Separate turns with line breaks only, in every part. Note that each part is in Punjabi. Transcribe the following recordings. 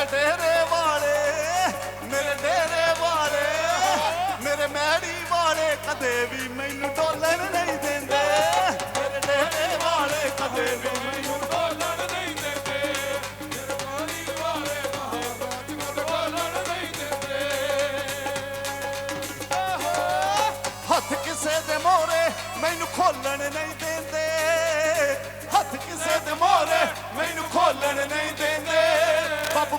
ਮੇਰੇ ਡੇਰੇ ਵਾਲੇ, ਮੇਰੇ ਡੇਰੇ ਵਾਲੇ, ਮੇਰੇ ਮੈੜੀ ਵਾਲੇ ਕਦੇ ਵੀ ਮੈਨੂੰ ਡੋਲਣ ਨਹੀਂ ਦਿੰਦੇ। ਮੇਰੇ ਡੇਰੇ ਵਾਲੇ ਕਦੇ ਵੀ ਮੈਨੂੰ
ਬੋਲਣ ਨਹੀਂ ਦਿੰਦੇ। ਨਿਰਮਾਨੀ ਵਾਲੇ ਮਹਾਰਾਜ ਨੂੰ ਬੋਲਣ ਨਹੀਂ ਦਿੰਦੇ।
ਹੱਥ ਕਿਸੇ ਦੇ ਮੋਰੇ ਮੈਨੂੰ ਖੋਲਣ ਨਹੀਂ ਦਿੰਦੇ।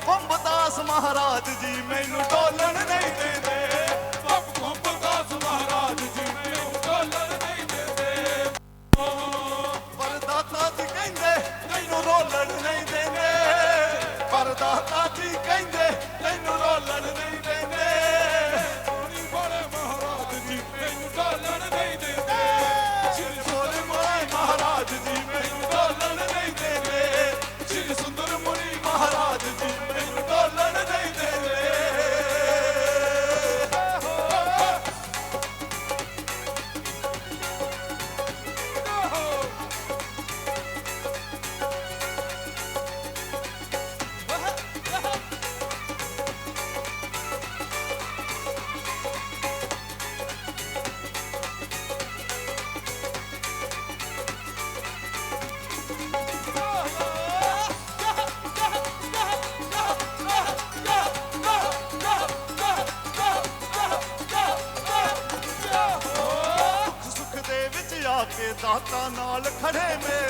ਬਾਬੂ ਮਹਾਰਾਜ ਜੀ ਮੈਨੂੰ ਡੋਲਣ ਨਹੀਂ ਦਿੰਦੇ।
ਬੱਪ ਗੁੰਬਦਾਸ ਮਹਾਰਾਜ ਜੀ ਮੈਨੂੰ ਡੋਲਣ ਨਹੀਂ ਦਿੰਦੇ।
ਪਰ ਦਾਤਾ ਜੀ ਕਹਿੰਦੇ ਤੈਨੂੰ ਰੋਲਣ ਨਹੀਂ ਦਿੰਦੇ। ਪਰ ਦਾਤਾ ਜੀ ਕਹਿੰਦੇ ਤੈਨੂੰ ਕੇ ਦਾਤਾ
ਨਾਲ ਖੜੇ ਮੇਰੇ